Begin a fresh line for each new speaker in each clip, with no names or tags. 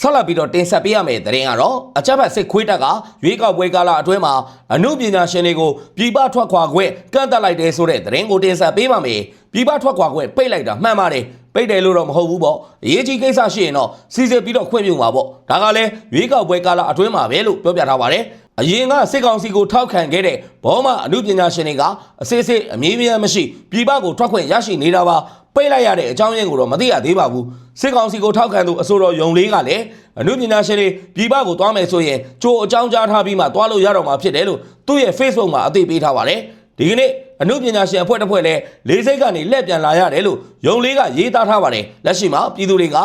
ဆက်လက်ပြီးတော့တင်ဆက်ပေးရမယ့်သတင်းကတော့အကြမ်းဖက်စစ်ခွေးတပ်ကရွေးကောက်ပွဲကာလအတွင်းမှာအမှုပညာရှင်တွေကိုပြည်ပထွက်ခွာခွင့်ကန့်သက်လိုက်တယ်ဆိုတဲ့သတင်းကိုတင်ဆက်ပေးပါမယ်ပြည်ပထွက်ခွာခွင့်ပိတ်လိုက်တာမှန်ပါတယ်ပိတ်တယ်လို့တော့မဟုတ်ဘူးပေါ့အရေးကြီးကိစ္စရှိရင်တော့စီစစ်ပြီးတော့ခွင့်ပြုမှာပေါ့ဒါကလည်းရွေးကောက်ပွဲကာလအတွင်းမှာပဲလို့ပြောပြထားပါတယ်အရင်ကစစ်ကောင်စီကိုထောက်ခံခဲ့တဲ့ဘောမအမှုပညာရှင်တွေကအစစ်စစ်အမြင်မြန်မရှိပြည်ပကိုထွက်ခွင့်ရရှိနေတာပါ ပိတ်လိုက်ရတဲ့အကြောင်းရင်းကိုတော့မသိရသေးပါဘူးစစ်ကောင်စီကိုထောက်ခံသူအဆိုတော်ယုံလေးကလည်းအမှုပညာရှင်တွေပြည်ပကိုသွားမယ်ဆိုရင်ကြိုအကြောင်းကြားထားပြီးမှသွားလို့ရတော့မှာဖြစ်တယ်လို့သူ့ရဲ့ Facebook မှာအသိပေးထားပါတယ်ဒီကနေ့အမှုပညာရှင်အဖွဲ့တစ်ဖွဲ့လည်းလေးစိတ်ကနေလက်ပြန်လာရတယ်လို့ယုံလေးကရေးသားထားပါတယ်လက်ရှိမှာပြည်သူတွေက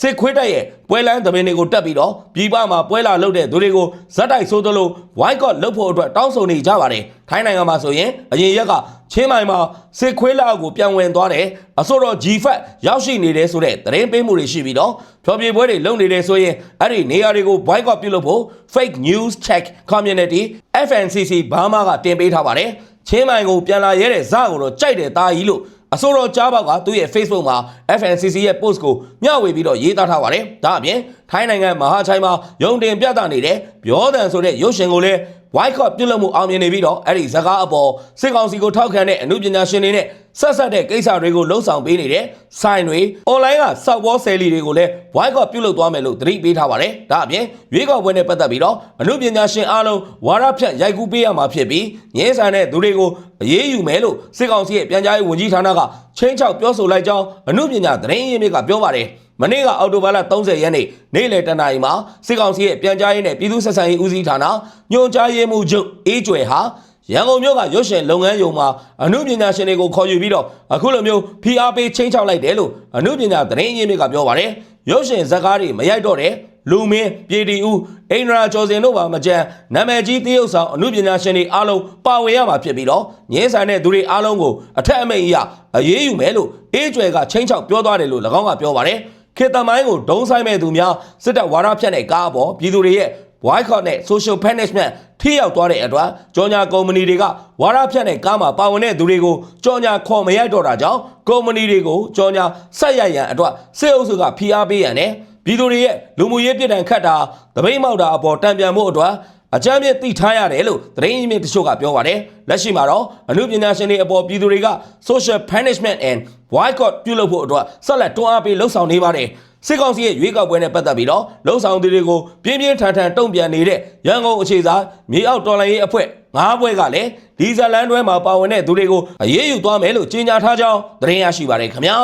စစ်ခွေးတက်ရဲ့ပွဲလန်းသမင်းတွေကိုတက်ပြီးတော့ပြည်ပမှာပွဲလာလုပ်တဲ့သူတွေကိုဇက်တိုက်ဆိုးသလို white card လုပ်ဖို့အတွက်တောင်းဆိုနေကြပါတယ်ထိုင်းနိုင်ငံမှာဆိုရင်အရင်ရက်ကချင်းမိုင်မှာစစ်ခွေးလောက်ကိုပြန်ဝင်သွားတယ်အဆိုတော့ G-Fat ရောက်ရှိနေတယ်ဆိုတဲ့သတင်းပေးမှုတွေရှိပြီးတော့ဖြောပြပွဲတွေလုပ်နေတယ်ဆိုရင်အဲ့ဒီနေရာတွေကို white card ပြုလုပ်ဖို့ fake news check community FNCC ဘာမှကတင်ပေးထားပါတယ်ချင်းမိုင်ကိုပြန်လာရဲတဲ့ဇာကိုတော့ကြိုက်တယ်သားကြီးလို့ အစိုးရကြားပေါက်ကသူ့ရဲ့ Facebook မှာ FNCC ရဲ့ post ကိုမျှဝေပြီးတော့ရေးသားထားပါတယ်။ဒါအပြင်ထိုင်းနိုင်ငံမဟာချိုင်မှာရုံတင်ပြသနေတဲ့ပြောတန်ဆိုတဲ့ရုပ်ရှင်ကိုလည်း white card ပြုလုပ်မှုအောင်မြင်နေပြီးတော့အဲ့ဒီဇကားအပေါ်စစ်ကောင်စီကိုထောက်ခံတဲ့အမှုပညာရှင်တွေနဲ့ ဆက်ဆက်တဲ့ကိစ္စတွေကိုလှုံ့ဆော်ပေးနေတဲ့ဆိုင်တွေ online ကစောက်ဘောဆယ်လီတွေကိုလည်း white card ပြုလုပ်သွားမယ်လို့သတိပေးထားပါတယ်။ဒါအပြင်ရွေးကောက်ပွဲနဲ့ပတ်သက်ပြီးတော့အမှုပညာရှင်အားလုံးဝါရဖြတ်ရိုက်ကူးပေးရမှာဖြစ်ပြီးငင်းဆန်တဲ့သူတွေကိုအရေးယူမယ်လို့စစ်ကောင်စီရဲ့ပြန်ကြားရေးဝန်ကြီးဌာနကချင်းချောက်ပြောဆိုလိုက်ကြောင်းအမှုပညာသတင်းရင်းမြစ်ကပြောပါတယ်။မနေ့ကအောက်တိုဘာလ30ရက်နေ့နေ့လယ်တနာရီမှာစစ်ကောင်စီရဲ့ပြန်ကြားရေးနဲ့ပြည်သူ့ဆက်ဆံရေးဦးစီးဌာနညွှန်ကြားရေးမှူးချုပ်အေးကျွယ်ဟာ ရန်ကုန်မြို့ကရွှေရှင်လုပ်ငန်းယုံမှာအမှုပညာရှင်တွေကိုခေါ်ယူပြီးတော့အခုလိုမျိုးဖိအားပေးချင်းချောက်လိုက်တယ်လို့အမှုပညာသတင်းရင်းမြစ်ကပြောပါတယ်။ရွှေရှင်ဇက်ကားတွေမရိုက်တော့တဲ့လူမင်းပြည်တီဦးအိန္ဒရာကျော်စင်တို့ပါမကြမ်းနာမည်ကြီးတရုတ်ဆောင်အမှုပညာရှင်တွေအားလုံးပါဝင်ရမှာဖြစ်ပြီးတော့ငင်းဆန်တဲ့သူတွေအားလုံးကိုအထက်အမိန့်အရအရေးယူမယ်လို့အေးကျွယ်ကချင်းချောက်ပြောသွားတယ်လို့၎င်းကပြောပါတယ်ခေတ္တမိုင်းကိုဒုံဆိုင်မဲ့သူများစစ်တပ်ဝါဒဖြတ်တဲ့ကားအပေါ်ပြည်သူတွေရဲ့ boycott နဲ့ social punishment ထိရောက်သွားတဲ့အတွက်ကြော်ညာကုမ္ပဏီတွေကဝါဒဖြတ်တဲ့ကားမှာပါဝင်တဲ့သူတွေကိုကြော်ညာခေါ်မရိုက်တော့တာကြောင့်ကုမ္ပဏီတွေကိုကြော်ညာဆက်ရိုက်ရန်အတွက်စစ်အုပ်စုကဖိအားပေးရန်နဲ့ပြည်သူတွေရဲ့လူမှုရေးပြည်တံခတ်တာတပိတ်မောက်တာအပေါ်တံပြန်မှုအတွက်အကြမ်းမြင့်သိထားရတယ်လို့သတင်းရင်းမြစ်တချို့ကပြောပါတယ်လက်ရှိမှာတော့အမှုပညာရှင်တွေအပေါ်ပြည်သူတွေက social punishment and boycott ပြုလုပ်ဖို့အတွက်ဆက်လက်တွန်းအားပေးလှုံ့ဆော်နေပါတယ် စစ်ကောင်စီရဲ့ရွေးကောက်ပွဲနဲ့ပတ်သက်ပြီးတော့လှုံ့ဆော်သူတွေကိုပြင်းပြင်းထန်ထန်တုံ့ပြန်နေတဲ့ရန်ကုန်အခြေစားမြေအောက်တော်လှန်ရေးအဖွဲ့ငါးဘွဲကလည်းဒီဇလန်တွဲမှာပါဝင်တဲ့သူတွေကိုအရေးယူသွားမယ်လို့ကြေညာထားကြောင်းသတင်းရရှိပါတယ်ခင်ဗျာ